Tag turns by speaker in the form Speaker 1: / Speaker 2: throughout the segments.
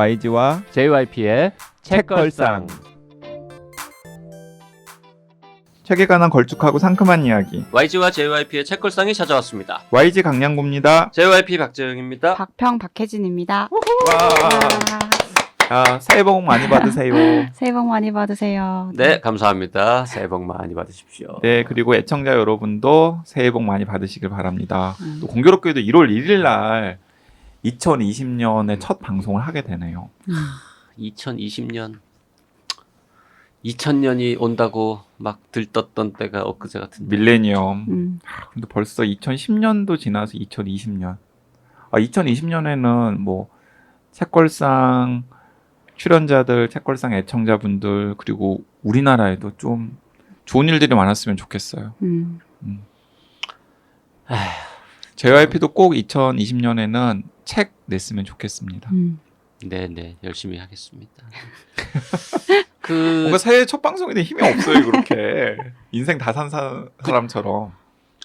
Speaker 1: YG와
Speaker 2: JYP의 책걸상.
Speaker 1: 책에 관한 걸쭉하고 상큼한 이야기
Speaker 3: YG와 JYP의 책걸상이 찾아왔습니다.
Speaker 1: YG 강량구입니다.
Speaker 3: JYP 박재영입니다.
Speaker 4: 박평 박혜진입니다.
Speaker 1: 와, 자, 새해 복 많이 받으세요.
Speaker 4: 새해 복 많이 받으세요.
Speaker 3: 네, 감사합니다. 새해 복 많이 받으십시오.
Speaker 1: 네, 그리고 애청자 여러분도 새해 복 많이 받으시길 바랍니다.
Speaker 4: 음.
Speaker 1: 또 공교롭게도 1월 1일 날 2020년에 첫 방송을 하게 되네요.
Speaker 3: 2020년 2000년이 온다고 막 들떴던 때가 엊그제 같은데.
Speaker 1: 밀레니엄.
Speaker 4: 음.
Speaker 1: 근데 벌써 2010년도 지나서 2020년. 아, 2020년에는 뭐 책걸상 출연자들, 책걸상 애청자분들 그리고 우리나라에도 좀 좋은 일들이 많았으면 좋겠어요.
Speaker 4: 음.
Speaker 1: JYP도 꼭 2020년에는 책 냈으면 좋겠습니다.
Speaker 4: 음.
Speaker 3: 네, 네. 열심히 하겠습니다. 그
Speaker 1: 뭔가 새해 첫 방송인데 힘이 없어요, 그렇게. 인생 다 산 사람처럼.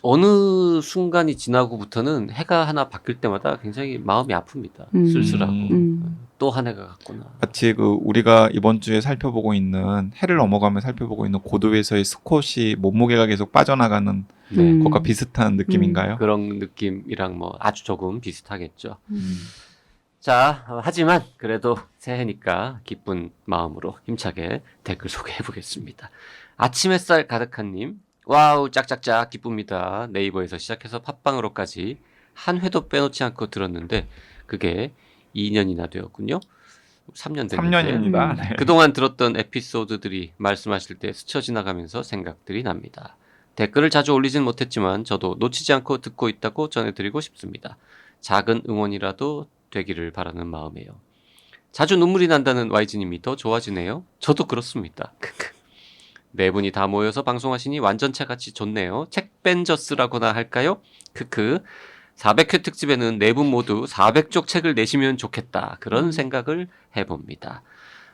Speaker 3: 어느 순간이 지나고부터는 해가 하나 바뀔 때마다 굉장히 마음이 아픕니다.
Speaker 4: 음.
Speaker 3: 쓸쓸하고
Speaker 4: 음.
Speaker 3: 또 한 해가 갔구나.
Speaker 1: 마치 그 우리가 이번 주에 살펴보고 있는 해를 넘어가며 살펴보고 있는 고도에서의 스콧이 몸무게가 계속 빠져나가는
Speaker 3: 네.
Speaker 4: 음.
Speaker 1: 것과 비슷한 느낌인가요?
Speaker 3: 그런 느낌이랑 뭐 아주 조금 비슷하겠죠.
Speaker 1: 음.
Speaker 3: 자, 어, 하지만 그래도 새해니까 기쁜 마음으로 힘차게 댓글 소개해 보겠습니다. 아침 햇살 가득한 님, 와우, 짝짝짝 기쁩니다. 네이버에서 시작해서 팟빵으로까지 한 회도 빼놓지 않고 들었는데 그게 2년이나 되었군요. 3년 됐는데
Speaker 1: 3년입니다.
Speaker 4: 음.
Speaker 1: 네.
Speaker 3: 그동안 들었던 에피소드들이 말씀하실 때 스쳐 지나가면서 생각들이 납니다. 댓글을 자주 올리진 못했지만 저도 놓치지 않고 듣고 있다고 전해드리고 싶습니다. 작은 응원이라도 되기를 바라는 마음이에요. 자주 눈물이 난다는 YG님이 더 좋아지네요. 저도 그렇습니다. 네 분이 다 모여서 방송하시니 완전체 같이 좋네요. 책벤저스라고나 할까요? 크크. 400회 특집에는 네 분 모두 400쪽 책을 내시면 좋겠다. 그런
Speaker 4: 음.
Speaker 3: 생각을 해봅니다.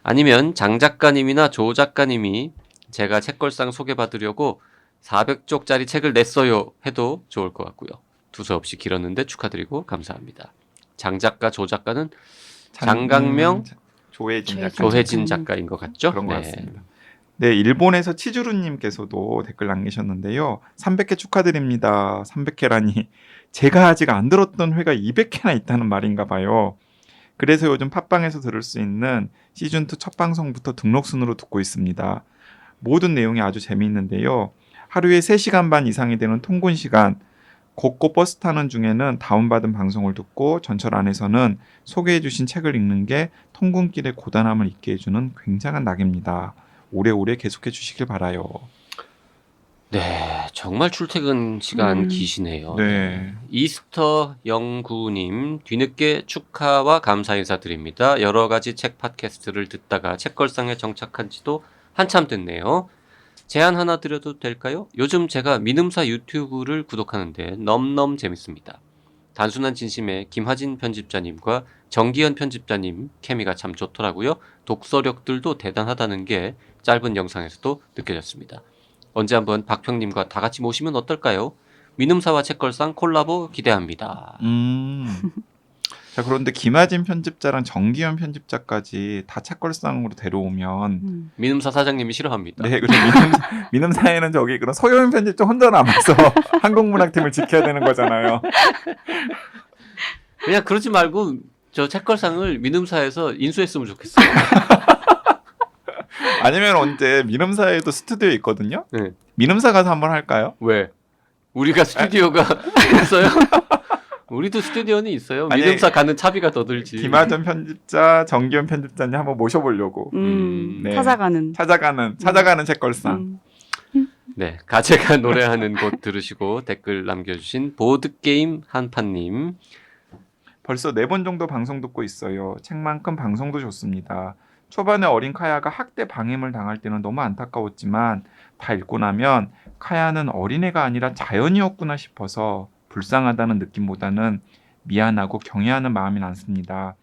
Speaker 3: 아니면 장 작가님이나 조 작가님이 제가 책걸상 소개받으려고 400쪽짜리 책을 냈어요 해도 좋을 것 같고요. 두서없이 길었는데 축하드리고 감사합니다. 장 작가, 조 작가는 장강명,
Speaker 1: 조혜진
Speaker 4: 조혜진.
Speaker 1: 작가
Speaker 3: 조혜진. 작가인 것 같죠?
Speaker 1: 그런 것
Speaker 3: 네.
Speaker 1: 같습니다. 네, 일본에서 치주루님께서도 댓글 남기셨는데요. 300회 축하드립니다. 300회라니 제가 아직 안 들었던 회가 200회나 있다는 말인가 봐요. 그래서 요즘 팟빵에서 들을 수 있는 시즌 2 첫 방송부터 등록 순으로 듣고 있습니다. 모든 내용이 아주 재미있는데요. 하루에 3시간 반 이상이 되는 통근 시간, 걷고 버스 타는 중에는 다운받은 방송을 듣고 전철 안에서는 소개해 주신 책을 읽는 게 통근길의 고단함을 잊게 해주는 굉장한 낙입니다. 오래오래 계속해 주시길 바라요.
Speaker 3: 네, 정말 출퇴근 시간
Speaker 4: 음.
Speaker 3: 기시네요.
Speaker 1: 네.
Speaker 3: 이스터 영구님 뒤늦게 축하와 감사 인사드립니다. 여러 가지 책 팟캐스트를 듣다가 책걸상에 정착한 지도 한참 됐네요. 제안 하나 드려도 될까요? 요즘 제가 민음사 유튜브를 구독하는데 넘넘 재밌습니다. 단순한 진심에 김하진 편집자님과 정기현 편집자님 케미가 참 좋더라고요. 독서력들도 대단하다는 게 짧은 영상에서도 느껴졌습니다. 언제 한번 박평님과 다 같이 모시면 어떨까요? 민음사와 책걸상 콜라보 기대합니다.
Speaker 1: 음. 자 그런데 김하진 편집자랑 정기현 편집자까지 다 책걸상으로 데려오면
Speaker 4: 음.
Speaker 3: 민음사 사장님이 싫어합니다.
Speaker 1: 네 그리고 민음, 민음사에는 저기 그런 소요인 편집자 혼자 남아서 한국문학팀을 지켜야 되는 거잖아요.
Speaker 3: 그냥 그러지 말고 저 책걸상을 민음사에서 인수했으면 좋겠어요.
Speaker 1: 아니면 언제 민음사에도 스튜디오 있거든요.
Speaker 3: 네.
Speaker 1: 민음사 가서 한번 할까요?
Speaker 3: 왜? 우리가 스튜디오가 있어요? 우리도 스튜디오는 있어요.
Speaker 1: 아니,
Speaker 3: 민음사 가는 차비가 더 들지.
Speaker 1: 김하진 편집자, 정기현 편집자님 한번 모셔보려고
Speaker 4: 음.
Speaker 1: 네.
Speaker 4: 찾아가는.
Speaker 1: 찾아가는 찾아가는 책걸상.
Speaker 4: 음.
Speaker 3: 네, 가제가 노래하는 곳 들으시고 댓글 남겨주신 보드게임 한판님.
Speaker 1: 벌써 네 번 정도 방송 듣고 있어요. 책만큼 방송도 좋습니다. 초반에 어린 카야가 학대 방임을 당할 때는 너무 안타까웠지만 다 읽고 나면 카야는 어린애가 아니라 자연이었구나 싶어서 불쌍하다는 느낌보다는 미안하고 경애하는 마음이 남습니다.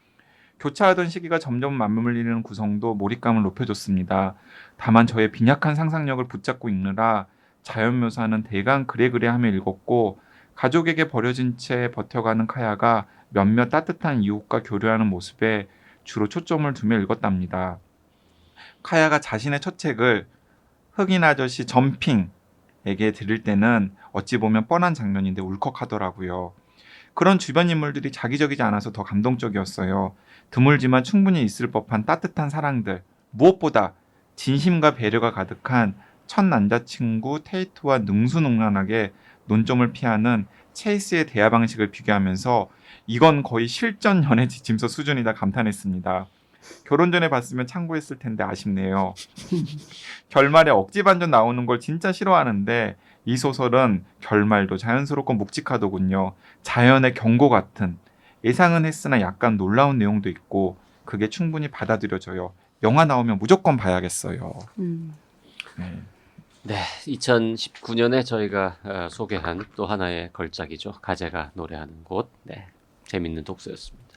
Speaker 1: 교차하던 시기가 점점 맞물리는 구성도 몰입감을 높여줬습니다. 다만 저의 빈약한 상상력을 붙잡고 읽느라 자연 묘사는 대강 그래 그래 하며 읽었고 가족에게 버려진 채 버텨가는 카야가 몇몇 따뜻한 이웃과 교류하는 모습에 주로 초점을 두며 읽었답니다. 카야가 자신의 첫 책을 흑인 아저씨 점핑 에게 드릴 때는 어찌 보면 뻔한 장면인데 울컥하더라고요. 그런 주변 인물들이 자기적이지 않아서 더 감동적이었어요. 드물지만 충분히 있을 법한 따뜻한 사랑들. 무엇보다 진심과 배려가 가득한 첫 남자친구 테이트와 능수능란하게 논점을 피하는 체이스의 대화 방식을 비교하면서 이건 거의 실전 연애 지침서 수준이다 감탄했습니다. 결혼 전에 봤으면 참고했을 텐데 아쉽네요. 결말에 억지 반전 나오는 걸 진짜 싫어하는데 이 소설은 결말도 자연스럽고 묵직하더군요. 자연의 경고 같은 예상은 했으나 약간 놀라운 내용도 있고 그게 충분히 받아들여져요. 영화 나오면 무조건 봐야겠어요.
Speaker 4: 음.
Speaker 1: 네.
Speaker 3: 네, 2019년에 저희가 어, 소개한 또 하나의 걸작이죠. 가재가 노래하는 곳. 네, 재밌는 독서였습니다.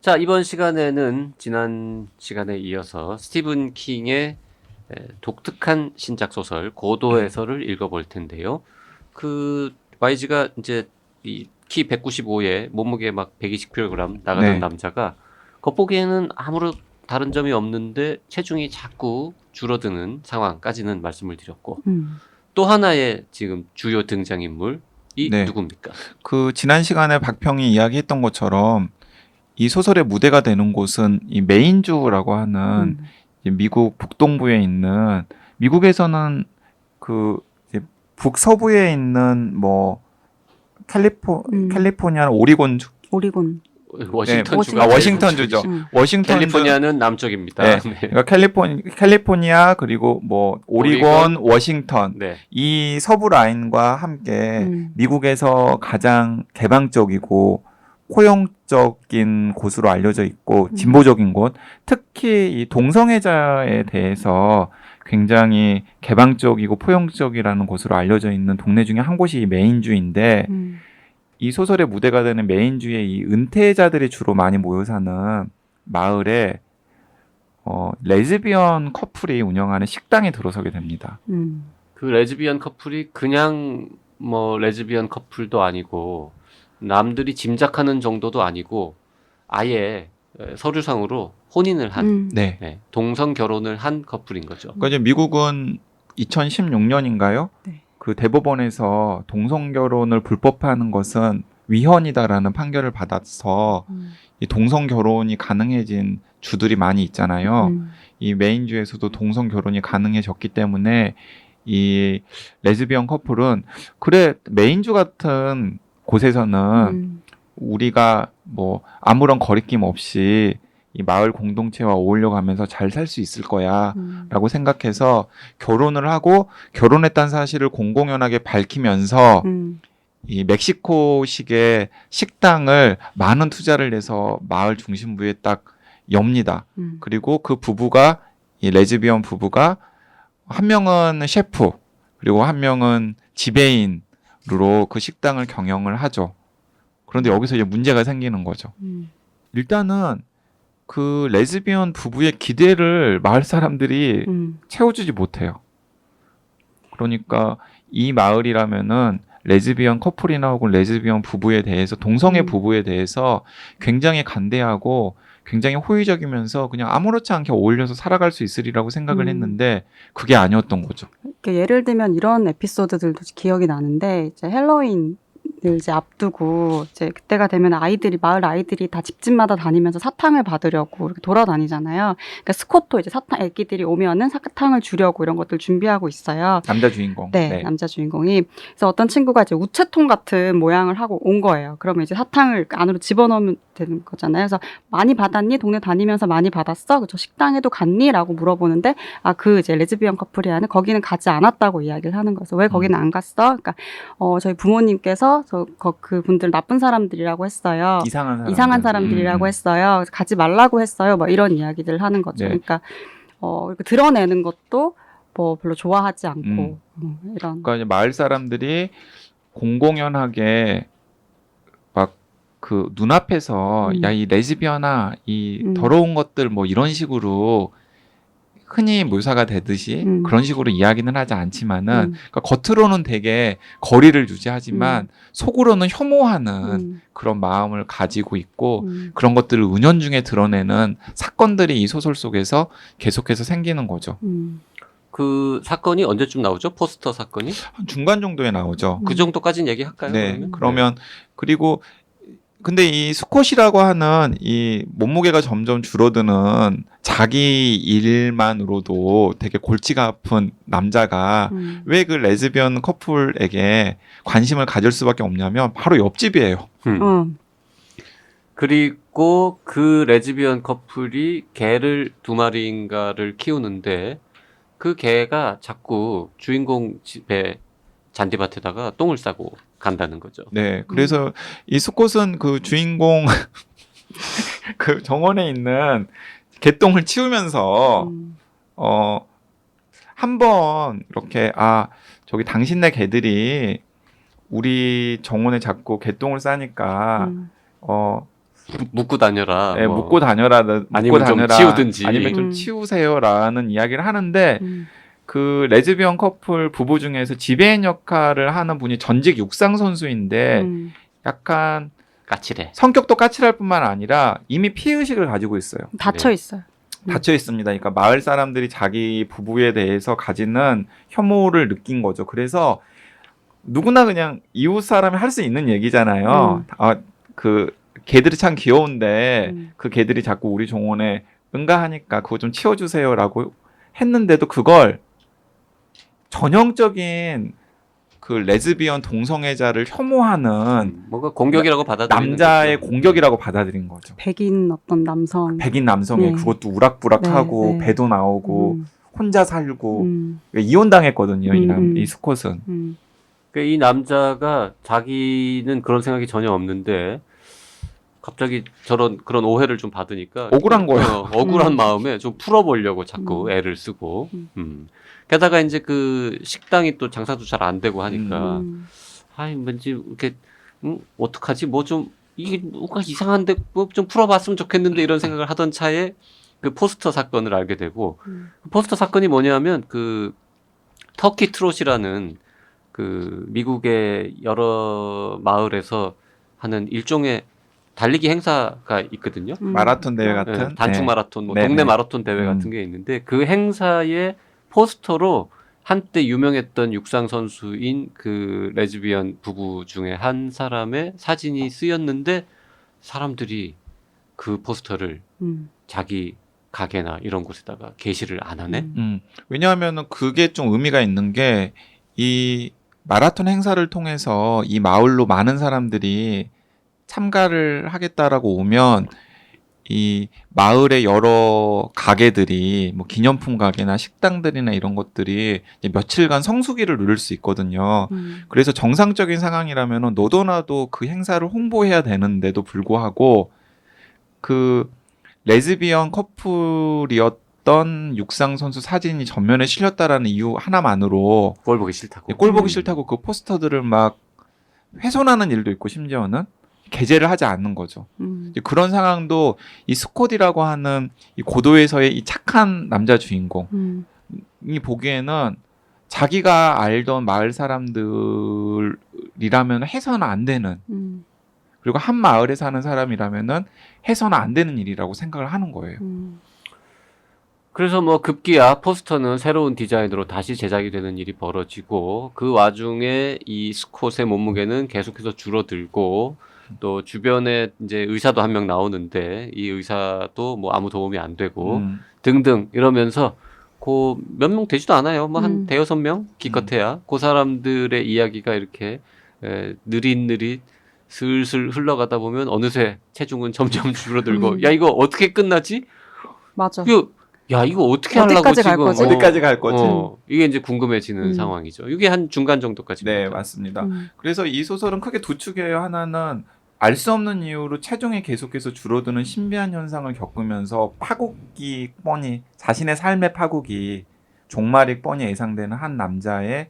Speaker 3: 자, 이번 시간에는 지난 시간에 이어서 스티븐 킹의 에, 독특한 신작 소설 고도에서를 읽어볼 텐데요. 그 YG가 이제 이 키 195에 몸무게 막 120kg 나가는
Speaker 1: 네.
Speaker 3: 남자가 겉보기에는 아무런 다른 점이 없는데 체중이 자꾸 줄어드는 상황까지는 말씀을 드렸고
Speaker 4: 음.
Speaker 3: 또 하나의 지금 주요 등장인물 이
Speaker 1: 네.
Speaker 3: 누굽니까?
Speaker 1: 그 지난 시간에 박평이 이야기했던 것처럼 이 소설의 무대가 되는 곳은 이 메인주라고 하는
Speaker 4: 음.
Speaker 1: 이제 미국 북동부에 있는 미국에서는 그 이제 북서부에 있는 뭐 캘리포
Speaker 4: 음.
Speaker 1: 캘리포니아 오리곤 주
Speaker 4: 오리곤.
Speaker 3: 워싱턴
Speaker 4: 네,
Speaker 3: 주가
Speaker 1: 아, 워싱턴 주죠.
Speaker 4: 음.
Speaker 1: 워싱턴
Speaker 3: 캘리포니아는 남쪽입니다.
Speaker 1: 네.
Speaker 3: 네.
Speaker 1: 그러니까 캘리포니 캘리포니아 그리고 뭐 오리곤, 워싱턴
Speaker 3: 네.
Speaker 1: 이 서부 라인과 함께
Speaker 4: 음.
Speaker 1: 미국에서 가장 개방적이고 포용적인 곳으로 알려져 있고
Speaker 4: 음.
Speaker 1: 진보적인 곳, 특히 이 동성애자에 대해서 굉장히 개방적이고 포용적이라는 곳으로 알려져 있는 동네 중에 한 곳이 이 메인주인데
Speaker 4: 음.
Speaker 1: 이 소설의 무대가 되는 메인주의 이 은퇴자들이 주로 많이 모여 사는 마을에 어, 레즈비언 커플이 운영하는 식당에 들어서게 됩니다.
Speaker 4: 음.
Speaker 3: 그 레즈비언 커플이 그냥 뭐 레즈비언 커플도 아니고 남들이 짐작하는 정도도 아니고 아예 에, 서류상으로 혼인을 한
Speaker 4: 음.
Speaker 1: 네.
Speaker 3: 네, 동성 결혼을 한 커플인 거죠.
Speaker 1: 그러니까 이제 미국은 2016년인가요?
Speaker 4: 네.
Speaker 1: 그 대법원에서 동성 결혼을 불법화하는 것은 위헌이다라는 판결을 받아서
Speaker 4: 음.
Speaker 1: 이 동성 결혼이 가능해진 주들이 많이 있잖아요.
Speaker 4: 음.
Speaker 1: 이 메인주에서도 동성 결혼이 가능해졌기 때문에 이 레즈비언 커플은 그래 메인주 같은 곳에서는
Speaker 4: 음.
Speaker 1: 우리가 뭐 아무런 거리낌 없이 이 마을 공동체와 어울려 가면서 잘 살 수 있을 거야.
Speaker 4: 음.
Speaker 1: 라고 생각해서 결혼을 하고 결혼했다는 사실을 공공연하게 밝히면서
Speaker 4: 음.
Speaker 1: 이 멕시코식의 식당을 많은 투자를 내서 마을 중심부에 딱 엽니다.
Speaker 4: 음.
Speaker 1: 그리고 그 부부가 이 레즈비언 부부가 한 명은 셰프 그리고 한 명은 지배인으 로 그 식당을 경영을 하죠. 그런데 여기서 이제 문제가 생기는 거죠.
Speaker 4: 음.
Speaker 1: 일단은 그 레즈비언 부부의 기대를 마을 사람들이
Speaker 4: 음.
Speaker 1: 채워주지 못해요. 그러니까 이 마을이라면은 레즈비언 커플이나 혹은 레즈비언 부부에 대해서 동성애
Speaker 4: 음.
Speaker 1: 부부에 대해서 굉장히 간대하고 굉장히 호의적이면서 그냥 아무렇지 않게 어울려서 살아갈 수 있으리라고 생각을
Speaker 4: 음.
Speaker 1: 했는데 그게 아니었던 거죠.
Speaker 4: 이렇게 예를 들면 이런 에피소드들도 기억이 나는데 이제 헬로윈을 이제 앞두고 이제 그때가 되면 아이들이 마을 아이들이 다 집집마다 다니면서 사탕을 받으려고 이렇게 돌아다니잖아요. 그러니까 스코토 이제 사탕 애기들이 오면은 사탕을 주려고 이런 것들 준비하고 있어요.
Speaker 1: 남자 주인공.
Speaker 4: 네, 남자 주인공이 그래서 어떤 친구가 이제 우체통 같은 모양을 하고 온 거예요. 그러면 이제 사탕을 안으로 집어넣으면 되는 거잖아요. 그래서 많이 받았니? 동네 다니면서 많이 받았어? 저 식당에도 갔니?라고 물어보는데 아 그 이제 레즈비언 커플이 하는 거기는 가지 않았다고 이야기를 하는 거죠. 왜 거기는 안 갔어? 그러니까 어 저희 부모님께서 저 그 분들 나쁜 사람들이라고 했어요.
Speaker 1: 이상한 사람.
Speaker 4: 이상한 사람들이라고
Speaker 1: 음.
Speaker 4: 했어요. 가지 말라고 했어요. 뭐 이런 이야기들을 하는 거죠.
Speaker 1: 네.
Speaker 4: 그러니까 어 드러내는 것도 뭐 별로 좋아하지 않고
Speaker 1: 음.
Speaker 4: 음, 이런
Speaker 1: 그러니까 이제 마을 사람들이 공공연하게 막 그 눈앞에서
Speaker 4: 음.
Speaker 1: 야이 레즈비언아 이
Speaker 4: 음.
Speaker 1: 더러운 것들 뭐 이런 식으로 흔히 묘사가 되듯이
Speaker 4: 음.
Speaker 1: 그런 식으로 이야기는 하지 않지만은
Speaker 4: 음.
Speaker 1: 그러니까 겉으로는 되게 거리를 유지하지만
Speaker 4: 음.
Speaker 1: 속으로는 혐오하는
Speaker 4: 음.
Speaker 1: 그런 마음을 가지고 있고
Speaker 4: 음.
Speaker 1: 그런 것들을 은연중에 드러내는 사건들이 이 소설 속에서 계속해서 생기는 거죠.
Speaker 4: 음.
Speaker 3: 그 사건이 언제쯤 나오죠? 포스터 사건이?
Speaker 1: 한 중간 정도에 나오죠.
Speaker 3: 그 정도까지는 얘기할까요?
Speaker 1: 네.
Speaker 3: 그러면?
Speaker 1: 그러면 그리고 근데 이 스콧이라고 하는 이 몸무게가 점점 줄어드는 자기 일만으로도 되게 골치가 아픈 남자가
Speaker 4: 음.
Speaker 1: 왜그 레즈비언 커플에게 관심을 가질 수밖에 없냐면 바로 옆집이에요.
Speaker 3: 음.
Speaker 4: 어.
Speaker 3: 그리고 그 레즈비언 커플이 개를 두 마리인가를 키우는데 그 개가 자꾸 주인공 집에 잔디밭에다가 똥을 싸고 간다는 거죠.
Speaker 1: 네. 그래서 이 스콧은 그 주인공 그 정원에 있는 개똥을 치우면서
Speaker 4: 음.
Speaker 1: 어, 한번 이렇게 아 저기 당신네 개들이 우리 정원에 자꾸 개똥을 싸니까
Speaker 4: 음.
Speaker 1: 어
Speaker 3: 묶고 다녀라.
Speaker 1: 예,
Speaker 3: 뭐.
Speaker 1: 묶고 다녀라 묶고
Speaker 3: 아니면 좀
Speaker 1: 다녀라
Speaker 3: 치우든지.
Speaker 1: 아니면 좀
Speaker 4: 음.
Speaker 1: 치우세요라는 이야기를 하는데
Speaker 4: 음.
Speaker 1: 그 레즈비언 커플 부부 중에서 지배인 역할을 하는 분이 전직 육상 선수인데
Speaker 4: 음.
Speaker 1: 약간
Speaker 3: 까칠해.
Speaker 1: 성격도 까칠할 뿐만 아니라 이미 피해 의식을 가지고 있어요.
Speaker 4: 닫혀
Speaker 3: 네.
Speaker 4: 있어요. 음.
Speaker 1: 닫혀 있습니다. 그러니까 마을 사람들이 자기 부부에 대해서 가지는 혐오를 느낀 거죠. 그래서 누구나 그냥 이웃 사람이 할 수 있는 얘기잖아요.
Speaker 4: 음.
Speaker 1: 아, 그 개들이 참 귀여운데
Speaker 4: 음.
Speaker 1: 그 개들이 자꾸 우리 정원에 응가하니까 그거 좀 치워주세요라고 했는데도 그걸 전형적인 그 레즈비언 동성애자를 혐오하는
Speaker 3: 뭔가 공격이라고 받아들이는
Speaker 1: 남자의
Speaker 3: 거죠.
Speaker 1: 공격이라고 받아들인 거죠.
Speaker 4: 백인 어떤 남성.
Speaker 1: 백인 남성이
Speaker 4: 네.
Speaker 1: 그것도 우락부락하고
Speaker 4: 네, 네.
Speaker 1: 배도 나오고
Speaker 4: 음.
Speaker 1: 혼자 살고
Speaker 4: 음.
Speaker 1: 이혼 당했거든요. 이, 남,
Speaker 4: 음, 음.
Speaker 1: 이 스콧은.
Speaker 4: 음.
Speaker 3: 그러니까 이 남자가 자기는 그런 생각이 전혀 없는데 갑자기 저런 그런 오해를 좀 받으니까
Speaker 1: 억울한 거예요.
Speaker 3: 어, 억울한
Speaker 4: 음.
Speaker 3: 마음에 좀 풀어보려고 자꾸
Speaker 4: 음.
Speaker 3: 애를 쓰고
Speaker 4: 음.
Speaker 3: 음. 게다가 이제 그 식당이 또 장사도 잘 안 되고 하니까
Speaker 4: 음.
Speaker 3: 아이 왠지 이렇게 음, 어떡하지 뭐 좀 이게 뭔가 이상한데 뭐 좀 풀어봤으면 좋겠는데 이런 생각을 하던 차에 그 포스터 사건을 알게 되고
Speaker 4: 음.
Speaker 3: 그 포스터 사건이 뭐냐면 그 터키 트롯이라는 그 미국의 여러 마을에서 하는 일종의 달리기 행사가 있거든요.
Speaker 4: 음.
Speaker 1: 마라톤 대회
Speaker 4: 어.
Speaker 1: 같은.
Speaker 3: 예, 단축
Speaker 1: 네.
Speaker 3: 마라톤, 뭐
Speaker 1: 네,
Speaker 3: 동네
Speaker 1: 네.
Speaker 3: 마라톤 대회
Speaker 1: 음.
Speaker 3: 같은 게 있는데 그 행사의 포스터로 한때 유명했던 육상 선수인 그 레즈비언 부부 중에 한 사람의 사진이 쓰였는데 사람들이 그 포스터를
Speaker 4: 음.
Speaker 3: 자기 가게나 이런 곳에다가 게시를 안 하네.
Speaker 4: 음.
Speaker 1: 음. 왜냐하면은 그게 좀 의미가 있는 게 이 마라톤 행사를 통해서 이 마을로 많은 사람들이 참가를 하겠다라고 오면 이 마을의 여러 가게들이 뭐 기념품 가게나 식당들이나 이런 것들이 이제 며칠간 성수기를 누릴 수 있거든요.
Speaker 4: 음.
Speaker 1: 그래서 정상적인 상황이라면 너도나도 그 행사를 홍보해야 되는데도 불구하고 그 레즈비언 커플이었던 육상 선수 사진이 전면에 실렸다라는 이유 하나만으로
Speaker 3: 꼴 보기 싫다고.
Speaker 1: 꼴 보기
Speaker 4: 음.
Speaker 1: 싫다고 그 포스터들을 막 훼손하는 일도 있고 심지어는 게재를 하지 않는 거죠.
Speaker 4: 음.
Speaker 1: 그런 상황도 이 스콧이라고 하는 이 고도에서의 이 착한 남자 주인공이
Speaker 4: 음.
Speaker 1: 보기에는 자기가 알던 마을 사람들이라면 해서는 안 되는
Speaker 4: 음.
Speaker 1: 그리고 한 마을에 사는 사람이라면은 해서는 안 되는 일이라고 생각을 하는 거예요.
Speaker 4: 음.
Speaker 3: 그래서 뭐 급기야 포스터는 새로운 디자인으로 다시 제작이 되는 일이 벌어지고 그 와중에 이 스콧의 몸무게는 계속해서 줄어들고 또 주변에 이제 의사도 한 명 나오는데 이 의사도 뭐 아무 도움이 안 되고
Speaker 1: 음.
Speaker 3: 등등 이러면서 그 몇 명 되지도 않아요. 뭐한
Speaker 4: 음.
Speaker 3: 대여섯 명 기껏해야 그 사람들의 이야기가 이렇게 에, 느릿느릿 슬슬 흘러가다 보면 어느새 체중은 점점 줄어들고
Speaker 4: 음.
Speaker 3: 야 이거 어떻게 끝나지?
Speaker 4: 맞아.
Speaker 3: 이거 야 이거 어떻게 하려고 지금
Speaker 4: 거지?
Speaker 1: 어디까지 갈 거지?
Speaker 3: 어, 이게 이제 궁금해지는
Speaker 4: 음.
Speaker 3: 상황이죠. 이게 한 중간 정도까지.
Speaker 1: 네, 맞습니다.
Speaker 4: 음.
Speaker 1: 그래서 이 소설은 크게 두 축이에요. 하나는 알 수 없는 이유로 체중이 계속해서 줄어드는 신비한 현상을 겪으면서 파국이 뻔히 자신의 삶의 파국이 종말이 뻔히 예상되는 한 남자의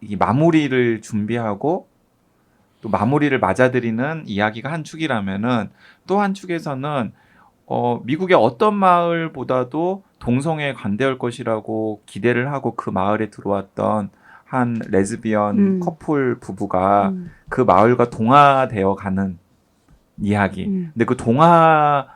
Speaker 1: 이 마무리를 준비하고 또 마무리를 맞아들이는 이야기가 한 축이라면은 또 한 축에서는 어, 미국의 어떤 마을보다도 동성애에 관대할 것이라고 기대를 하고 그 마을에 들어왔던 한 레즈비언
Speaker 4: 음.
Speaker 1: 커플 부부가
Speaker 4: 음.
Speaker 1: 그 마을과 동화되어 가는 이야기.
Speaker 4: 음.
Speaker 1: 근데 그 동화되어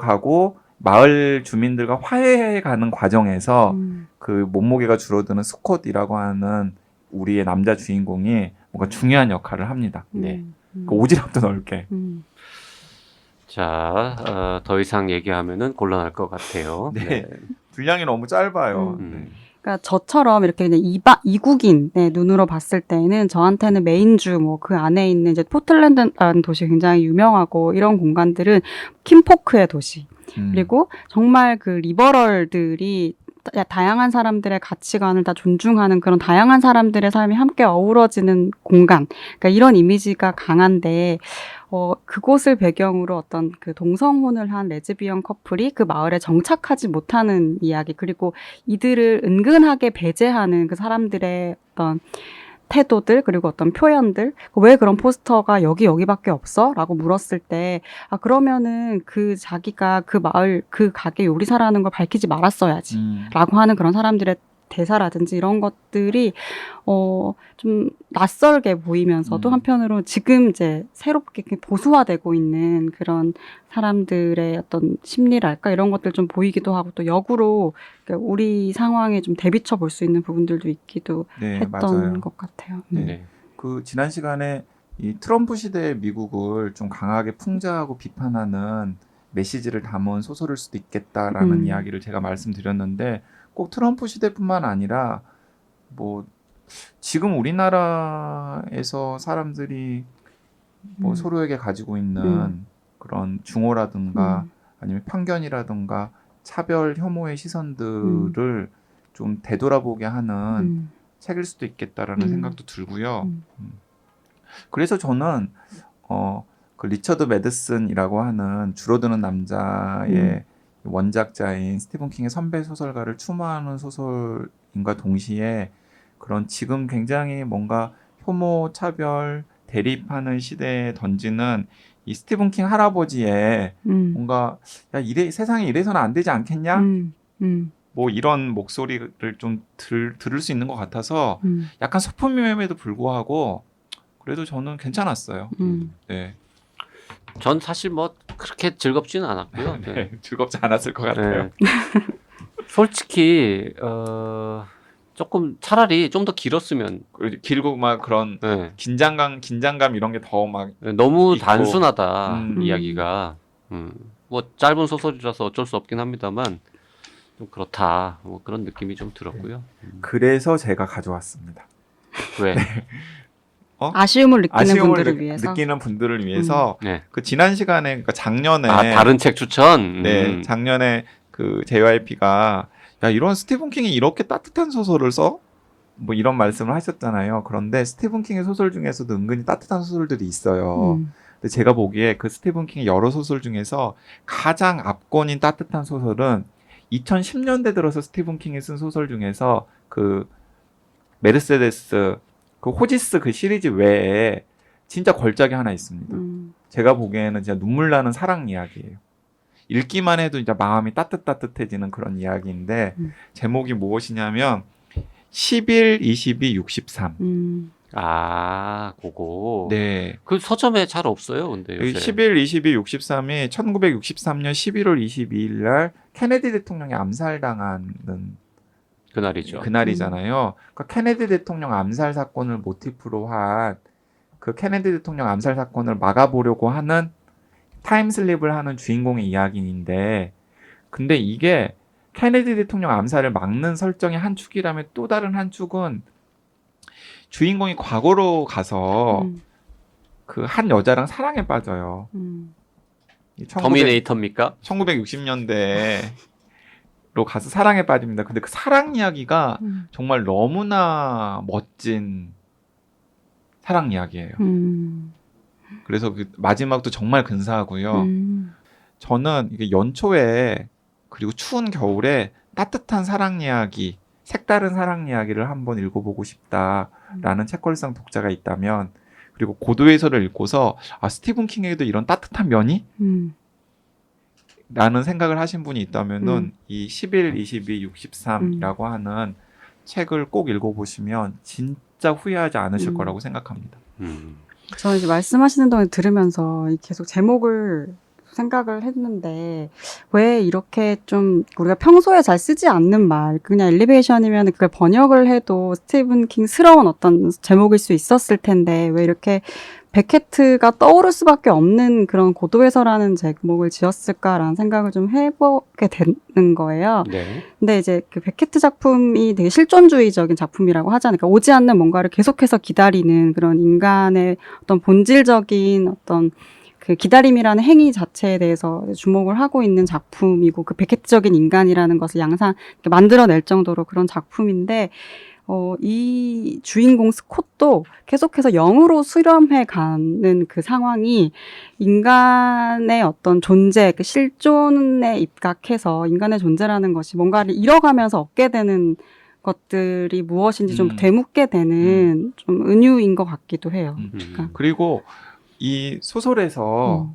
Speaker 1: 가고 마을 주민들과 화해해 가는 과정에서
Speaker 4: 음.
Speaker 1: 그 몸무게가 줄어드는 스콧이라고 하는 우리의 남자 주인공이 뭔가 중요한 역할을 합니다.
Speaker 3: 네.
Speaker 4: 음.
Speaker 1: 그 오지랖도 넓게.
Speaker 4: 음.
Speaker 3: 자, 어, 더 이상 얘기하면은 곤란할 것 같아요.
Speaker 1: 네. 분량이 너무 짧아요.
Speaker 3: 음.
Speaker 1: 네.
Speaker 4: 그러니까 저처럼 이렇게 그냥 이바, 이국인의 눈으로 봤을 때는 저한테는 메인주 뭐 그 안에 있는 이제 포틀랜드라는 도시 굉장히 유명하고 이런 공간들은 킴포크의 도시
Speaker 1: 음.
Speaker 4: 그리고 정말 그 리버럴들이 다- 다양한 사람들의 가치관을 다 존중하는 그런 다양한 사람들의 삶이 함께 어우러지는 공간. 그러니까 이런 이미지가 강한데, 어, 그곳을 배경으로 어떤 그 동성혼을 한 레즈비언 커플이 그 마을에 정착하지 못하는 이야기, 그리고 이들을 은근하게 배제하는 그 사람들의 어떤 태도들 그리고 어떤 표현들 왜 그런 포스터가 여기 여기밖에 없어? 라고 물었을 때 아 그러면은 그 자기가 그 마을 그 가게 요리사라는 걸 밝히지 말았어야지
Speaker 1: 음.
Speaker 4: 라고 하는 그런 사람들의 대사라든지 이런 것들이 어좀 낯설게 보이면서도
Speaker 1: 음.
Speaker 4: 한편으로 지금 이제 새롭게 보수화되고 있는 그런 사람들의 어떤 심리랄까 이런 것들 좀 보이기도 하고 또 역으로 우리 상황에 좀 대비쳐 볼 수 있는 부분들도 있기도
Speaker 1: 네,
Speaker 4: 했던
Speaker 1: 맞아요.
Speaker 4: 것 같아요.
Speaker 1: 네.
Speaker 3: 네.
Speaker 1: 그 지난 시간에 이 트럼프 시대의 미국을 좀 강하게 풍자하고 비판하는 메시지를 담은 소설일 수도 있겠다라는
Speaker 4: 음.
Speaker 1: 이야기를 제가 말씀드렸는데 꼭 트럼프 시대뿐만 아니라 뭐 지금 우리나라에서 사람들이 뭐
Speaker 4: 음.
Speaker 1: 서로에게 가지고 있는
Speaker 4: 음.
Speaker 1: 그런 중오라든가
Speaker 4: 음.
Speaker 1: 아니면 편견이라든가 차별 혐오의 시선들을 좀 되돌아보게 하는
Speaker 4: 음.
Speaker 1: 책일 수도 있겠다라는
Speaker 4: 음.
Speaker 1: 생각도 들고요.
Speaker 4: 음.
Speaker 1: 그래서 저는 어, 그 리처드 매드슨이라고 하는 줄어드는 남자의
Speaker 4: 음.
Speaker 1: 원작자인 스티븐 킹의 선배 소설가를 추모하는 소설인과 동시에 그런 지금 굉장히 뭔가 혐오, 차별, 대립하는 시대에 던지는 이 스티븐 킹 할아버지의
Speaker 4: 음.
Speaker 1: 뭔가 야 이래 세상에 이래서는 안 되지 않겠냐?
Speaker 4: 음. 음.
Speaker 1: 뭐 이런 목소리를 좀 들, 들을 수 있는 것 같아서
Speaker 4: 음.
Speaker 1: 약간 소품임에도 불구하고 그래도 저는 괜찮았어요.
Speaker 4: 음.
Speaker 1: 네,
Speaker 3: 전 사실 뭐 그렇게 즐겁지는 않았고요. 네.
Speaker 1: 네, 즐겁지 않았을 것 같아요.
Speaker 3: 네. 솔직히 어, 조금 차라리 좀 더 길었으면
Speaker 1: 길고 막 그런
Speaker 3: 네.
Speaker 1: 긴장감, 긴장감 이런 게 더 막
Speaker 3: 너무
Speaker 1: 있고.
Speaker 3: 단순하다
Speaker 1: 음.
Speaker 3: 이야기가 음. 뭐 짧은 소설이라서 어쩔 수 없긴 합니다만 좀 그렇다 뭐 그런 느낌이 좀 들었고요. 음.
Speaker 1: 그래서 제가 가져왔습니다.
Speaker 3: 왜?
Speaker 4: 아쉬움을 느끼는
Speaker 1: 아쉬움을
Speaker 4: 분들을
Speaker 1: 느,
Speaker 4: 위해서.
Speaker 1: 느끼는 분들을 위해서
Speaker 3: 네.
Speaker 1: 그 지난 시간에 그러니까 작년에
Speaker 3: 아 다른 책 추천.
Speaker 1: 네
Speaker 3: 음.
Speaker 1: 작년에 그 JYP가 야 이런 스티븐 킹이 이렇게 따뜻한 소설을 써? 뭐 이런 말씀을 하셨잖아요. 그런데 스티븐 킹의 소설 중에서도 은근히 따뜻한 소설들이 있어요.
Speaker 4: 음.
Speaker 1: 근데 제가 보기에 그 스티븐 킹의 여러 소설 중에서 가장 압권인 따뜻한 소설은 2010년대 들어서 스티븐 킹이 쓴 소설 중에서 그 메르세데스 그 호지스 그 시리즈 외에 진짜 걸작이 하나 있습니다.
Speaker 4: 음.
Speaker 1: 제가 보기에는 진짜 눈물 나는 사랑 이야기예요. 읽기만 해도 이제 마음이 따뜻따뜻해지는 그런 이야기인데
Speaker 4: 음.
Speaker 1: 제목이 무엇이냐면 11, 22, 63.
Speaker 4: 음.
Speaker 3: 아 그거.
Speaker 1: 네.
Speaker 3: 그 서점에 잘 없어요. 근데 요새.
Speaker 1: 11, 22, 63이 1963년 11월 22일 날 케네디 대통령이 암살당하는
Speaker 3: 그날이죠.
Speaker 1: 그날이잖아요. 그러니까 케네디 대통령 암살 사건을 모티프로 한 그 케네디 대통령 암살 사건을 막아보려고 하는 타임슬립을 하는 주인공의 이야기인데 근데 이게 케네디 대통령 암살을 막는 설정의 한 축이라면 또 다른 한 축은 주인공이 과거로 가서
Speaker 4: 음.
Speaker 1: 그한 여자랑 사랑에 빠져요.
Speaker 4: 음.
Speaker 1: 이1900
Speaker 3: 터미네이터입니까?
Speaker 1: 1960년대 로 가서 사랑에 빠집니다. 근데 그 사랑 이야기가
Speaker 4: 음.
Speaker 1: 정말 너무나 멋진 사랑 이야기예요.
Speaker 4: 음.
Speaker 1: 그래서 그 마지막도 정말 근사하고요.
Speaker 4: 음.
Speaker 1: 저는 이게 연초에 그리고 추운 겨울에 따뜻한 사랑 이야기, 색다른 사랑 이야기를 한번 읽어보고 싶다라는 책걸상 독자가 있다면 그리고 고도의 서를 읽고서 아 스티븐 킹에게도 이런 따뜻한 면이
Speaker 4: 음.
Speaker 1: 라는 생각을 하신 분이 있다면은
Speaker 4: 음.
Speaker 1: 이 11, 22, 63이라고 하는 책을 꼭 읽어보시면 진짜 후회하지 않으실
Speaker 4: 음.
Speaker 1: 거라고 생각합니다.
Speaker 3: 음.
Speaker 4: 저는 이제 말씀하시는 동안 들으면서 이 계속 제목을 생각을 했는데 왜 이렇게 좀 우리가 평소에 잘 쓰지 않는 말 그냥 엘리베이션이면 그걸 번역을 해도 스티븐 킹스러운 어떤 제목일 수 있었을 텐데 왜 이렇게 베케트가 떠오를 수밖에 없는 그런 고도에서라는 제목을 지었을까라는 생각을 좀 해보게 되는 거예요.
Speaker 3: 네.
Speaker 4: 근데 이제 그 베케트 작품이 되게 실존주의적인 작품이라고 하지 않을까. 오지 않는 뭔가를 계속해서 기다리는 그런 인간의 어떤 본질적인 어떤 그 기다림이라는 행위 자체에 대해서 주목을 하고 있는 작품이고 그 베케트적인 인간이라는 것을 양상 이렇게 만들어낼 정도로 그런 작품인데 어, 이 주인공 스콧도 계속해서 영으로 수렴해 가는 그 상황이 인간의 어떤 존재, 그 실존에 입각해서 인간의 존재라는 것이 뭔가를 잃어가면서 얻게 되는 것들이 무엇인지 좀
Speaker 1: 음.
Speaker 4: 되묻게 되는 좀 은유인 것 같기도 해요.
Speaker 1: 음.
Speaker 3: 음.
Speaker 1: 그리고 이 소설에서
Speaker 4: 음.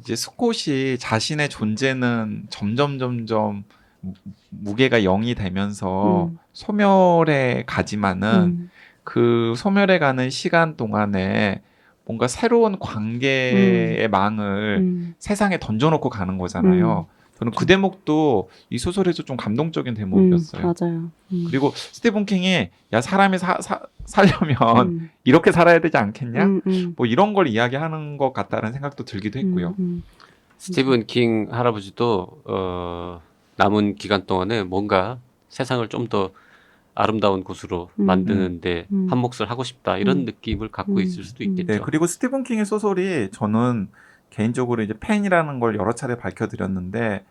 Speaker 1: 이제 스콧이 자신의 존재는 점점 점점 무- 무게가 0이 되면서
Speaker 4: 음.
Speaker 1: 소멸에 가지만은
Speaker 4: 음.
Speaker 1: 그 소멸해 가는 시간 동안에 뭔가 새로운 관계의 망을
Speaker 4: 음.
Speaker 1: 세상에 던져놓고 가는 거잖아요. 저는 그 대목도 이 소설에서 좀 감동적인 대목이었어요.
Speaker 4: 음, 맞아요. 음.
Speaker 1: 그리고 스티븐 킹이 야 사람이 사, 사- 살려면
Speaker 4: 음.
Speaker 1: 이렇게 살아야 되지 않겠냐?
Speaker 4: 음, 음.
Speaker 1: 뭐 이런 걸 이야기하는 것 같다는 생각도 들기도 했고요.
Speaker 4: 음, 음.
Speaker 3: 스티븐 킹 할아버지도 어, 남은 기간 동안에 뭔가 세상을 좀 더 아름다운 곳으로
Speaker 4: 음.
Speaker 3: 만드는데
Speaker 4: 음.
Speaker 3: 한 몫을 하고 싶다 이런
Speaker 4: 음.
Speaker 3: 느낌을 갖고
Speaker 4: 음.
Speaker 3: 있을 수도
Speaker 4: 음.
Speaker 3: 있겠죠.
Speaker 1: 네, 그리고 스티븐 킹의 소설이 저는 개인적으로 이제 팬이라는 걸 여러 차례 밝혀드렸는데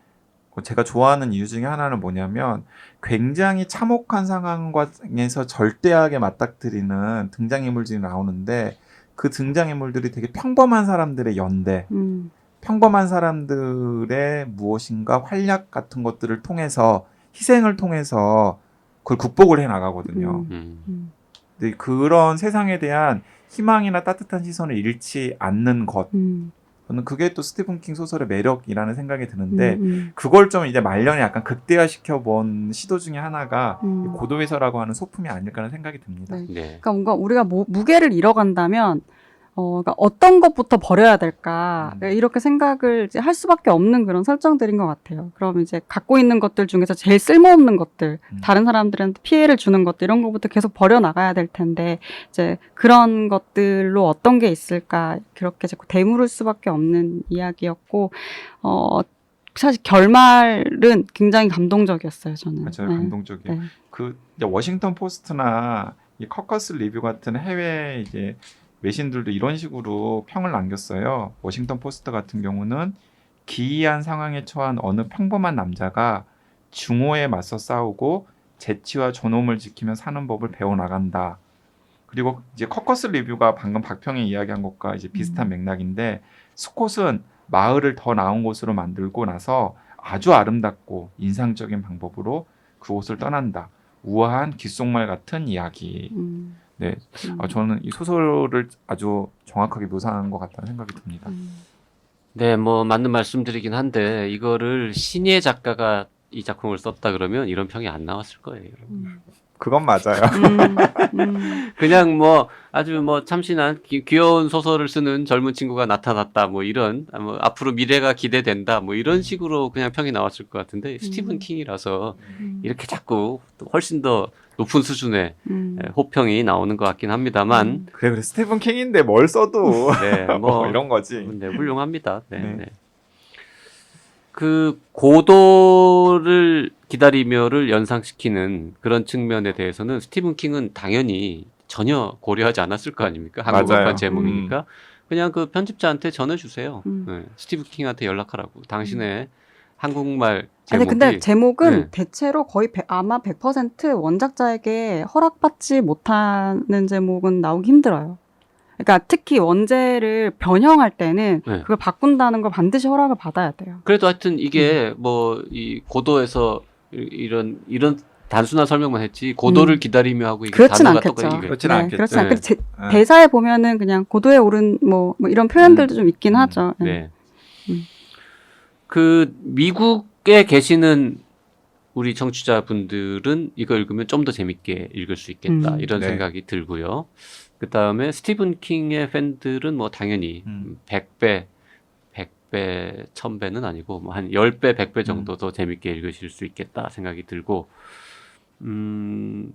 Speaker 1: 그 제가 좋아하는 이유 중에 하나는 뭐냐면 굉장히 참혹한 상황에서 절대하게 맞닥뜨리는 등장인물들이 나오는데 그 등장인물들이 되게 평범한 사람들의 연대,
Speaker 4: 음.
Speaker 1: 평범한 사람들의 무엇인가 활약 같은 것들을 통해서 희생을 통해서 그걸 극복을 해 나가거든요.
Speaker 3: 음.
Speaker 4: 음.
Speaker 1: 근데 그런 세상에 대한 희망이나 따뜻한 시선을 잃지 않는 것.
Speaker 4: 음.
Speaker 1: 저는 그게 또 스티븐 킹 소설의 매력이라는 생각이 드는데
Speaker 4: 음, 음.
Speaker 1: 그걸 좀 이제 말년에 약간 극대화 시켜 본 시도 중에 하나가
Speaker 4: 음.
Speaker 1: 이 고도회서라고 하는 소품이 아닐까라는 생각이 듭니다.
Speaker 4: 네.
Speaker 3: 네.
Speaker 4: 그러니까 뭔가 우리가 무, 무게를 잃어간다면 어, 그러니까 어떤 것부터 버려야 될까
Speaker 1: 음.
Speaker 4: 그러니까 이렇게 생각을 이제 할 수밖에 없는 그런 설정들인 것 같아요. 그럼 이제 갖고 있는 것들 중에서 제일 쓸모없는 것들,
Speaker 1: 음.
Speaker 4: 다른 사람들한테 피해를 주는 것들 이런 것부터 계속 버려 나가야 될 텐데 이제 그런 것들로 어떤 게 있을까 그렇게 자꾸 되물을 수밖에 없는 이야기였고 어. 사실 결말은 굉장히 감동적이었어요. 저는.
Speaker 1: 맞아요,
Speaker 4: 네.
Speaker 1: 감동적이에요.
Speaker 4: 네.
Speaker 1: 그 워싱턴 포스트나 이 커커스 리뷰 같은 해외 이제 외신들도 이런 식으로 평을 남겼어요. 워싱턴 포스트 같은 경우는 기이한 상황에 처한 어느 평범한 남자가 중호에 맞서 싸우고 재치와 존엄을 지키며 사는 법을 배워 나간다. 그리고 이제 커커스 리뷰가 방금 박평이 이야기한 것과 이제 비슷한 맥락인데 스콧은 마을을 더 나은 곳으로 만들고 나서 아주 아름답고 인상적인 방법으로 그곳을 떠난다. 우아한 귓속말 같은 이야기.
Speaker 4: 음.
Speaker 1: 네,
Speaker 4: 음.
Speaker 1: 아, 저는 이 소설을 아주 정확하게 묘사한 것 같다는 생각이 듭니다.
Speaker 4: 음.
Speaker 3: 네, 뭐 맞는 말씀드리긴 한데 이거를 신예 작가가 이 작품을 썼다 그러면 이런 평이 안 나왔을 거예요.
Speaker 4: 음.
Speaker 1: 그건 맞아요.
Speaker 4: 음, 음,
Speaker 3: 그냥 뭐 아주 뭐 참신한 귀, 귀여운 소설을 쓰는 젊은 친구가 나타났다 뭐 이런 아, 뭐 앞으로 미래가 기대된다 뭐 이런 식으로 그냥 평이 나왔을 것 같은데 스티븐 킹이라서
Speaker 4: 음,
Speaker 3: 이렇게 자꾸 또 훨씬 더 높은 수준의
Speaker 4: 음.
Speaker 3: 에, 호평이 나오는 것 같긴 합니다만
Speaker 1: 그래 그래 스티븐 킹인데 뭘 써도
Speaker 3: 네,
Speaker 1: 뭐
Speaker 3: 뭐
Speaker 1: 이런 거지.
Speaker 3: 네, 훌륭합니다. 네,
Speaker 1: 네.
Speaker 3: 네. 그 고도를 기다리며를 연상시키는 그런 측면에 대해서는 스티븐 킹은 당연히 전혀 고려하지 않았을 거 아닙니까? 한국어판 제목이니까. 그냥 그 편집자한테 전해주세요.
Speaker 4: 음.
Speaker 3: 네, 스티븐 킹한테 연락하라고. 당신의 한국말
Speaker 4: 아니
Speaker 3: 제목이
Speaker 4: 근데 제목은
Speaker 3: 네.
Speaker 4: 대체로 거의 백- 아마 100% 원작자에게 허락받지 못하는 제목은 나오기 힘들어요. 그러니까 특히 원제를 변형할 때는
Speaker 3: 네.
Speaker 4: 그걸 바꾼다는 걸 반드시 허락을 받아야 돼요.
Speaker 3: 그래도 하여튼 이게 뭐 이 고도에서 이- 이런 이런 단순한 설명만 했지 고도를
Speaker 4: 음.
Speaker 3: 기다리며 하고 이게
Speaker 4: 그렇진
Speaker 3: 단어가
Speaker 4: 않겠죠.
Speaker 3: 똑같이
Speaker 1: 그렇진 않겠죠.
Speaker 4: 그렇지 않고
Speaker 3: 네.
Speaker 4: 제-
Speaker 1: 네.
Speaker 4: 대사에 보면은 그냥 고도에 오른 뭐, 뭐 이런 표현들도 좀 있긴
Speaker 1: 음.
Speaker 4: 하죠. 네.
Speaker 3: 네.
Speaker 4: 음.
Speaker 3: 그 미국에 계시는 우리 청취자분들은 이거 읽으면 좀 더 재밌게 읽을 수 있겠다
Speaker 4: 음.
Speaker 3: 이런
Speaker 1: 네.
Speaker 3: 생각이 들고요. 그 다음에 스티븐 킹의 팬들은 뭐 당연히
Speaker 1: 음.
Speaker 3: 100배, 100배, 1000배는 아니고 뭐 한 10배, 100배 정도 더 재밌게 읽으실 수 있겠다 생각이 들고 음,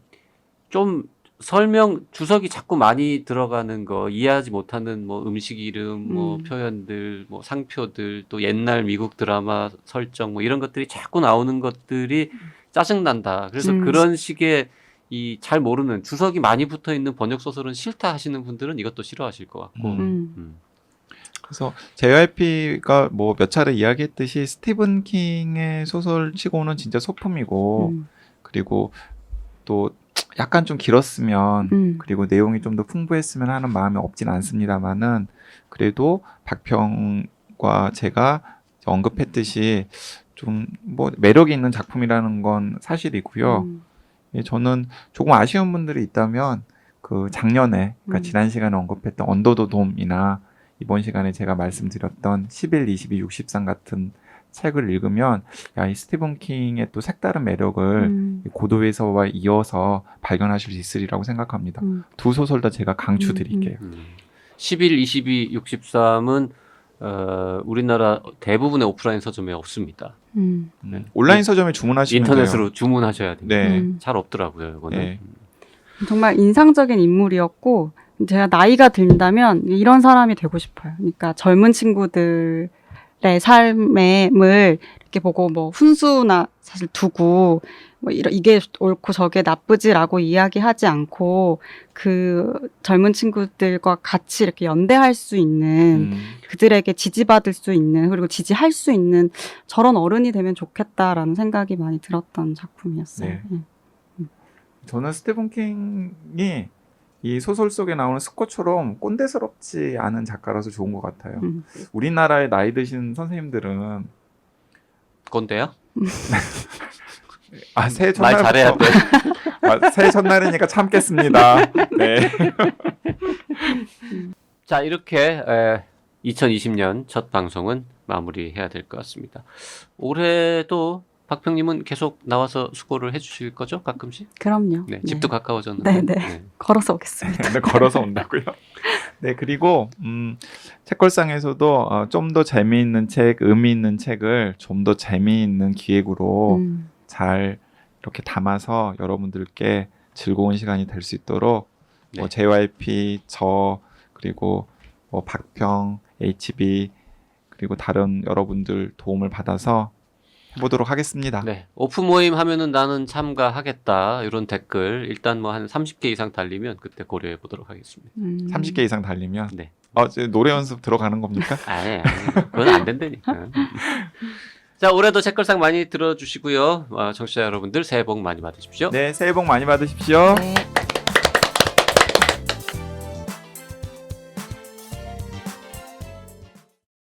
Speaker 3: 좀 설명 주석이 자꾸 많이 들어가는 거 이해하지 못하는 뭐 음식 이름 뭐
Speaker 4: 음.
Speaker 3: 표현들 뭐 상표들 또 옛날 미국 드라마 설정 뭐 이런 것들이 자꾸 나오는 것들이 짜증 난다. 그래서
Speaker 4: 음.
Speaker 3: 그런 식의 이 잘 모르는 주석이 많이 붙어 있는 번역 소설은 싫다 하시는 분들은 이것도 싫어하실 것 같고.
Speaker 1: 음.
Speaker 4: 음.
Speaker 3: 음.
Speaker 1: 그래서 JYP가 뭐 몇 차례 이야기했듯이 스티븐 킹의 소설치고는 진짜 소품이고
Speaker 4: 음.
Speaker 1: 그리고 또 약간 좀 길었으면
Speaker 4: 음.
Speaker 1: 그리고 내용이 좀 더 풍부했으면 하는 마음이 없진 않습니다만은 그래도 박평과 제가 언급했듯이 좀 뭐 매력이 있는 작품이라는 건 사실이고요.
Speaker 4: 음.
Speaker 1: 예, 저는 조금 아쉬운 분들이 있다면 그 작년에 그러니까
Speaker 4: 음.
Speaker 1: 지난 시간에 언급했던 언더 더 돔이나 이번 시간에 제가 말씀드렸던 11, 22, 63 같은 책을 읽으면 야, 이 스티븐 킹의 또 색다른 매력을
Speaker 4: 음.
Speaker 1: 이 고도에서와 이어서 발견하실 수 있으리라고 생각합니다.
Speaker 4: 음.
Speaker 1: 두 소설 다 제가 강추 드릴게요.
Speaker 3: 음. 11, 22, 63은 어, 우리나라 대부분의 오프라인 서점에 없습니다.
Speaker 4: 음.
Speaker 1: 음, 온라인 서점에 주문하시면
Speaker 3: 인터넷으로 주문하셔야 됩니다.
Speaker 1: 돼요. 네.
Speaker 4: 음.
Speaker 3: 잘 없더라고요, 이거는.
Speaker 1: 네.
Speaker 4: 정말 인상적인 인물이었고 제가 나이가 든다면 이런 사람이 되고 싶어요. 그러니까 젊은 친구들 의 삶을 이렇게 보고 뭐 훈수나 사실 두고 뭐 이러, 이게 옳고 저게 나쁘지라고 이야기하지 않고 그 젊은 친구들과 같이 이렇게 연대할 수 있는
Speaker 1: 음,
Speaker 4: 그들에게 지지받을 수 있는 그리고 지지할 수 있는 저런 어른이 되면 좋겠다라는 생각이 많이 들었던 작품이었어요.
Speaker 1: 네.
Speaker 4: 예.
Speaker 1: 저는 스티븐 킹이 이 소설 속에 나오는 스코처럼 꼰대스럽지 않은 작가라서 좋은 것 같아요.
Speaker 4: 음.
Speaker 1: 우리나라의 나이 드신 선생님들은
Speaker 3: 건데요?
Speaker 1: 아 새해
Speaker 3: 말
Speaker 1: 첫날부터
Speaker 3: 잘해야 돼.
Speaker 1: 아, 새해 첫날이니까 참겠습니다. 네.
Speaker 3: 자, 이렇게 에, 2020년 첫 방송은 마무리해야 될 것 같습니다. 올해도 박평님은 계속 나와서 수고를 해주실 거죠? 가끔씩?
Speaker 4: 그럼요.
Speaker 3: 네,
Speaker 4: 네.
Speaker 3: 집도 가까워졌는데.
Speaker 4: 네, 네. 걸어서 오겠습니다.
Speaker 1: 근데 걸어서 온다고요. 네 그리고 음, 책걸상에서도 어, 좀 더 재미있는 책, 의미 있는 책을 좀 더 재미있는 기획으로
Speaker 4: 음.
Speaker 1: 잘 이렇게 담아서 여러분들께 즐거운 시간이 될 수 있도록 뭐
Speaker 3: 네.
Speaker 1: JYP 저 그리고 뭐 박평, HB 그리고 다른 여러분들 도움을 받아서 해보도록 하겠습니다.
Speaker 3: 네. 오프 모임 하면은 나는 참가하겠다. 이런 댓글 일단 뭐 한 30개 이상 달리면 그때 고려해 보도록 하겠습니다.
Speaker 4: 음.
Speaker 1: 30개 이상 달리면
Speaker 3: 네.
Speaker 1: 어, 이제 노래 연습 들어가는 겁니까?
Speaker 3: 아니, 아니. 그건 안 된다니까. 자, 올해도 책걸상 많이 들어주시고요. 어, 청취자 여러분들 새해 복 많이 받으십시오.
Speaker 1: 네, 새해 복 많이 받으십시오.
Speaker 4: 네.